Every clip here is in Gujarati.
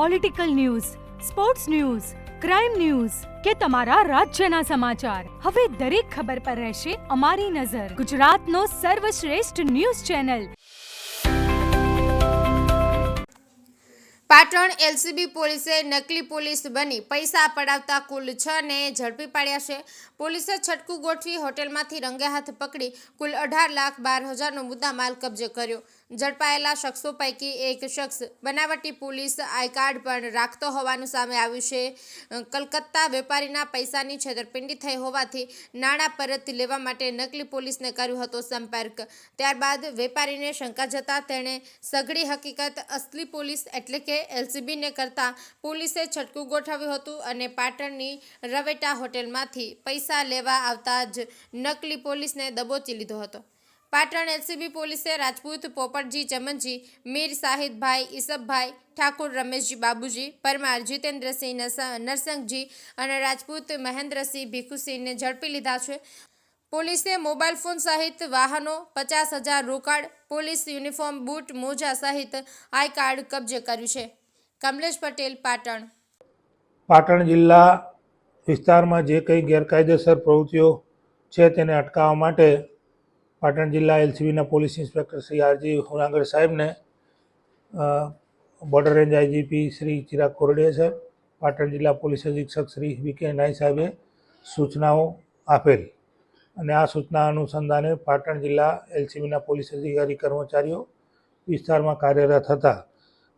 Political news sports news crime news કે તમારા રાજ્યના સમાચાર. હવે દરેક ખબર પર રહેશે અમારી નજર. ગુજરાતનો સર્વશ્રેષ્ઠ ન્યૂઝ ચેનલ. પાટણ એલસીબી પોલીસે નકલી પોલીસ બની પૈસા પડાવતા કુલ છ ને ઝડપી પાડ્યા છે. પોલીસે છટકું ગોઠવી હોટેલમાંથી રંગે હાથ પકડી કુલ અઢાર લાખ બાર હજારનો મુદ્દા માલ કબજે કર્યો. ઝડપાયેલા શખ્સો પૈકી એક શખ્સ બનાવટી પોલીસ આઈ કાર્ડ પણ રાખતો હોવાનું સામે આવ્યું છે. કલકત્તા વેપારીના પૈસાની છેતરપિંડી થઈ હોવાથી નાણાં પરત લેવા માટે નકલી પોલીસને કર્યો હતો સંપર્ક. ત્યારબાદ વેપારીને શંકા જતા તેણે સઘળી હકીકત અસલી પોલીસ એટલે કે એલસીબીને કરતાં પોલીસે છટકું ગોઠવ્યું હતું અને પાટણની રવેટા હોટેલમાંથી પૈસા લેવા આવતા જ નકલી પોલીસને દબોચી લીધો હતો. પાટણ એલસીબી પોલીસે રાજપૂત પોપટજી, ચમનજી, મીર સાહિદભાઈ, ઈસબભાઈ ઠાકુર, રમેશજી બાબુજી, પરમાર જીતેન્દ્રસિંહ નરસંગજી અને રાજપૂત મહેન્દ્રસિંહ ભીખુસિંહને ઝડપી લીધા છે. પોલીસે મોબાઈલ ફોન સહિત વાહનો, પચાસ હજાર રોકાડ પોલીસ યુનિફોર્મ બૂટ, મોજા સહિત આઈ કાર્ડ કબજે કર્યું છે. કમલેશ પટેલ, પાટણ. પાટણ જિલ્લા વિસ્તારમાં જે કંઈ ગેરકાયદેસર પ્રવૃત્તિઓ છે તેને અટકાવવા માટે પાટણ જિલ્લા એલસીબીના police inspector Shri RG Hurangad સાહેબને border range IGP Shri Chirag Kordiya સાહેબ, પાટણ જિલ્લા પોલીસ અધિક્ષક શ્રી વીકે નાય સાહેબે સૂચનાઓ આપેલ. અને આ સૂચના અનુસંધાને પાટણ જિલ્લા એલસીબીના પોલીસ અધિકારી કર્મચારીઓ વિસ્તારમાં કાર્યરત હતા.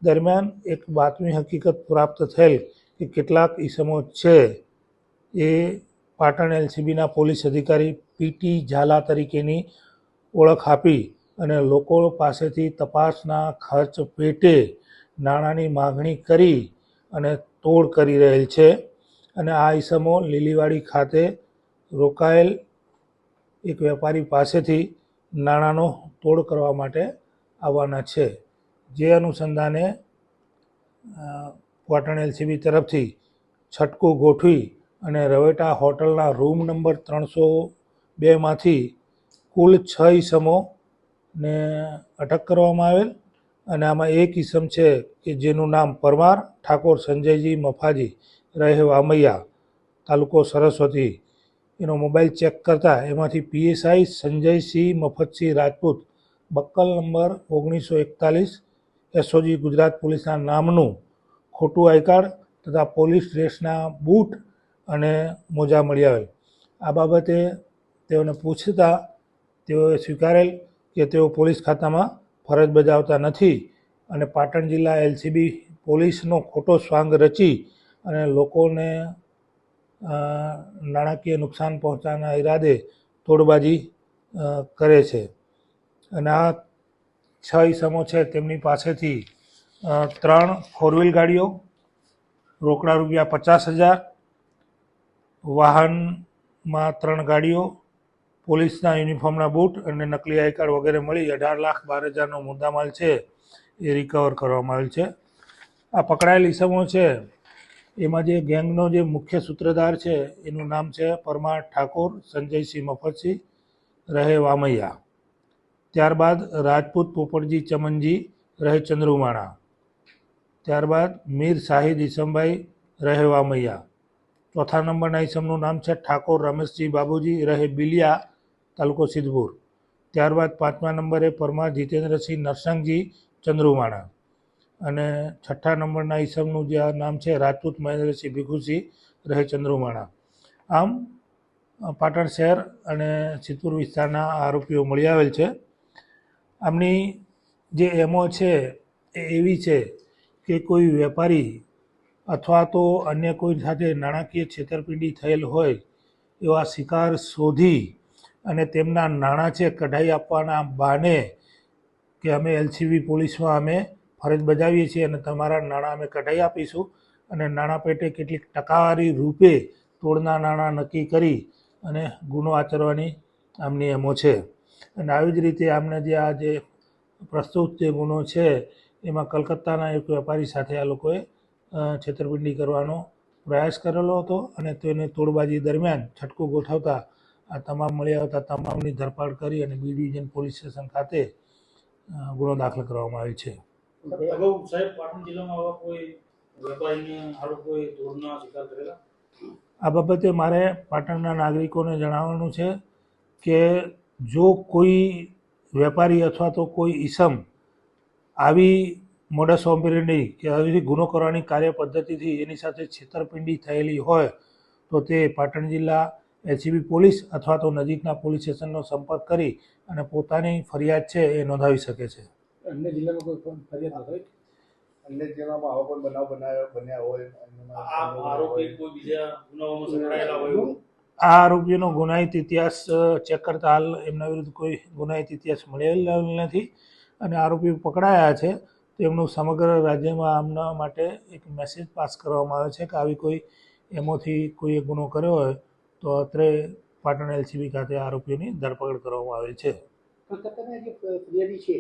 દરમિયાન એક બાતમી હકીકત પ્રાપ્ત થયેલ કે કેટલાક ઈસમો છે એ પાટણ એલસીબીના પોલીસ અધિકારી પીટી ઝાલા તરીકેની ઓળખ આપી અને લોકો પાસેથી તપાસના ખર્ચ પેટે નાણાંની માગણી કરી અને તોડ કરી રહેલ છે અને આ ઈસમો લીલીવાડી ખાતે રોકાયેલ એક વેપારી પાસેથી નાણાંનો તોડ કરવા માટે આવવાના છે. જે અનુસંધાને પાટણ એલસીબી તરફથી છટકું ગોઠવી અને રવેટા હોટલના રૂમ નંબર ત્રણસો બેમાંથી કુલ છ ઈસમોને અટક કરવામાં આવેલ અને આમાં એક ઈસમ છે કે જેનું નામ પરમાર, ઠાકોર સંજયજી મફાજી રહે વામૈયા તાલુકો સરસ્વતી. એનો મોબાઈલ ચેક કરતા એમાંથી PSI Sanjaysinh Mafatsinh Rajput, buckle number ઓગણીસો એકતાલીસ, એસઓજી ગુજરાત પોલીસના નામનું ખોટું આઈ કાર્ડ તથા પોલીસ ડ્રેસના બૂટ અને મોજા મળી આવેલ. આ બાબતે તેઓને પૂછતા તેઓએ સ્વીકારેલ કે તેઓ પોલીસ ખાતામાં ફરજ બજાવતા નથી અને પાટણ જિલ્લા એલસીબી પોલીસનો ખોટો સ્વાંગ રચી અને લોકોને નાણાકીય નુકસાન પહોંચવાના ઈરાદે તોડબાજી કરે છે. અને આ છ ઈસમો છે તેમની પાસેથી ત્રણ ફોર વ્હીલ ગાડીઓ, રોકડા રૂપિયા પચાસ હજાર, વાહનમાં ત્રણ ગાડીઓ પોલીસના યુનિફોર્મના બૂટ અને નકલી આઈ કાર્ડ વગેરે મળી અઢાર લાખ બાર હજારનો મુદ્દામાલ છે એ રિકવર કરવામાં આવેલ છે. આ પકડાયેલ ઈસમો છે. એમાં જે ગેંગનો જે મુખ્ય સૂત્રધાર છે, એનું નામ છે પરમાર ઠાકોર, સંજયસિંહ મફતસિંહ, રહે વામૈયા. ત્યારબાદ રાજપૂત પોપટજી ચમનજી, રહે ચંદ્રુમાણા. ત્યારબાદ મીર શાહિદ ઈસમભાઈ, રહે વામૈયા. ચોથા નંબરના ઈસમનું નામ છે ઠાકોર રમેશજી બાબુજી, રહે બિલિયા તાલુકો સિદ્ધપુર. ત્યારબાદ પાંચમા નંબરે પરમાર જીતેન્દ્રસિંહ નરસંગજી ચંદ્રુમાણા અને છઠ્ઠા નંબરના ઈસમનું જે આ નામ છે, રાજપૂત મહેન્દ્રસિંહ ભીખુસિંહ રહે ચંદ્રુમાણા આમ, પાટણ શહેર અને સિદ્ધપુર વિસ્તારના આરોપીઓ મળી આવેલ છે. આમની જે એમો છે, એ એવી છે કે કોઈ વેપારી અથવા તો અન્ય કોઈ સાથે નાણાકીય છેતરપિંડી થયેલ હોય એવા શિકાર શોધી અને તેમના નાણાં છે કઢાઈ આપવાના બહાને કે અમે એલસીબી પોલીસમાં અમે ફરજ બજાવીએ છીએ અને તમારા નાણાં અમે કઢાઈ આપીશું અને નાણાં પેટે કેટલીક ટકાવારી રૂપે તોડના નાણાં નક્કી કરી અને ગુનો આચરવાની આમની એમો છે. અને આવી જ રીતે આમને જે આ જે પ્રસ્તુત જે ગુનો છે, એમાં કલકત્તાના એક વેપારી સાથે આ લોકોએ છેતરપિંડી કરવાનો પ્રયાસ કરેલો હતો અને તેને તોડબાજી દરમિયાન છટકો ગોઠવતા આ તમામ મળી આવતા તમામની ધરપકડ કરી અને બી ડિવિઝન પોલીસ સ્ટેશન ખાતે ગુનો દાખલ કરવામાં આવ્યો છે. અગાઉ સાહેબ પાટણ જિલ્લામાં આવા કોઈ વેપારીને શિકાર કરેલા? આ બાબતે મારે પાટણના નાગરિકોને જણાવવાનું છે કે જો કોઈ વેપારી અથવા તો કોઈ ઈસમ આવી મોડસ ઓપરેન્ડી કે આવી ગુનો કરવાની કાર્ય પદ્ધતિથી એની સાથે છેતરપિંડી થયેલી હોય તો તે પાટણ જિલ્લા એલસીબી પોલીસ અથવા તો નજીકના પોલીસ સ્ટેશનનો સંપર્ક કરી અને પોતાની ફરિયાદ છે એ નોંધાવી શકે છે. અન્ય જિલ્લામાં કોઈ ફરિયાદ હોય અન્ય જિલ્લામાં આવો કોઈ બનાવ બનાવ્યો બન્યા હોય આરોપી કોઈ બીજા ગુનાઓમાં સંકળાયેલા હોય આ આરોપીઓનો ગુનાહિત ઇતિહાસ ચેક કરતા હાલ એમના વિરુદ્ધ કોઈ ગુનાહિત ઇતિહાસ મળેલ નથી અને આરોપીઓ પકડાયા છે. તેમનું સમગ્ર રાજ્યમાં આમના માટે એક મેસેજ પાસ કરવામાં આવે છે કે આવી કોઈ એમાંથી કોઈ ગુનો કર્યો હોય. તો અત્રે પાટણ એલસીબી ખાતે આરોપીઓની ધરપકડ કરવામાં આવે છે. કલકત્તાના જે ફરિયાદી છે